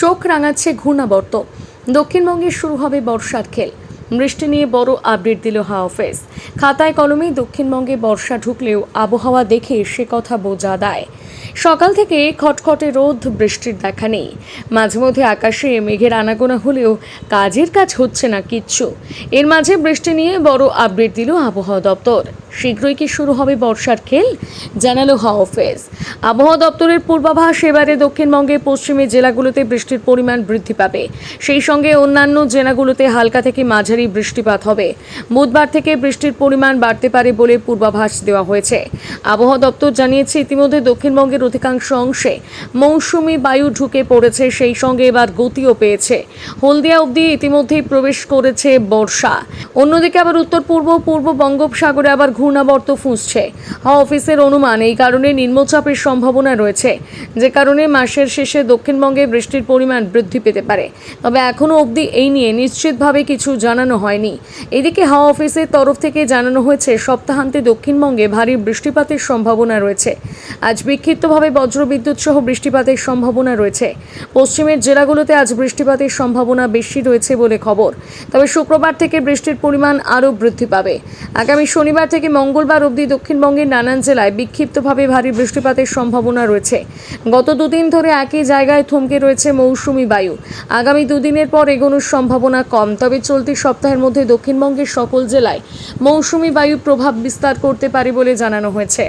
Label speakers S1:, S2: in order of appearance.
S1: চোখ রাঙাচ্ছে ঘূর্ণাবর্ত। দক্ষিণবঙ্গে শুরু হবে বর্ষার খেল। বৃষ্টি নিয়ে বড় আপডেট দিল হাওয়া অফিস। খাতায় কলমে দক্ষিণবঙ্গে বর্ষা ঢুকলেও আবহাওয়া দেখে সে কথা বোঝা দেয়। সকাল থেকে খটখটে রোদ, বৃষ্টির দেখা নেই। মাঝে মধ্যে আকাশে মেঘের আনাগোনা হলেও কাজের কাজ হচ্ছে না কিচ্ছু। এর মাঝে বৃষ্টি নিয়ে বড় আপডেট দিল আবহাওয়া দপ্তর। শীঘ্রই কি শুরু হবে বর্ষার খেল? জানালো হাওয়া অফিস আবহাওয়া দপ্তরের পূর্বাভাস, এবারে দক্ষিণবঙ্গের পশ্চিমের জেলাগুলোতে বৃষ্টির পরিমাণ বৃদ্ধি পাবে। সেই সঙ্গে অন্যান্য জেলাগুলোতে হালকা থেকে মাঝারি বৃষ্টিপাত হবে। বুধবার থেকে বৃষ্টির পরিমাণ বাড়তে পারে বলে পূর্বাভাস দেওয়া হয়েছে। আবহাওয়া দপ্তর জানিয়েছে, ইতিমধ্যে দক্ষিণবঙ্গের অধিকাংশ অংশে মৌসুমি বায়ু ঢুকে পড়েছে, সেই সঙ্গে এবার গতিও পেয়েছে। হলদিয়া অবধি ইতিমধ্যেই প্রবেশ করেছে বর্ষা। অন্যদিকে আবার উত্তর পূর্ব পূর্ব বঙ্গোপসাগরে আবার ঘূর্ণাবর্ত ফুঁসছে। হাওয়া অফিসের অনুমান এই কারণে নিম্নচাপের সম্ভাবনা রয়েছে। যে কারণে মাসের শেষে দক্ষিণবঙ্গে বৃষ্টির পরিমাণ বৃদ্ধি পেতে পারে। তবে এখনও অবধি এই নিয়ে নিশ্চিতভাবে কিছু জানানো হয়নি। এদিকে হাওয়া অফিসের তরফ থেকে জানানো হয়েছে, সপ্তাহান্তে দক্ষিণবঙ্গে ভারী বৃষ্টিপাতের সম্ভাবনা রয়েছে। আজ বিক্ষিপ্তভাবে বজ্রবিদ্যুৎ সহ বৃষ্টিপাতের সম্ভাবনা রয়েছে। পশ্চিমের জেলাগুলোতে আজ বৃষ্টিপাতের সম্ভাবনা বেশি রয়েছে বলে খবর। তবে শুক্রবার থেকে বৃষ্টির পরিমাণ আরও বৃদ্ধি পাবে। আগামী শনিবার থেকে মঙ্গলবার অবধি দক্ষিণবঙ্গের নানান জেলায় বিক্ষিপ্তভাবে ভারী বৃষ্টিপাতের সম্ভাবনা রয়েছে। গত দুদিন ধরে একই জায়গায় থমকে রয়েছে মৌসুমি বায়ু। আগামী দুদিনের পর এগোনোর সম্ভাবনা কম। তবে চলতি সপ্তাহের মধ্যে দক্ষিণবঙ্গের সকল জেলায় মৌসুমি বায়ু প্রভাব বিস্তার করতে পারে বলে জানানো হয়েছে।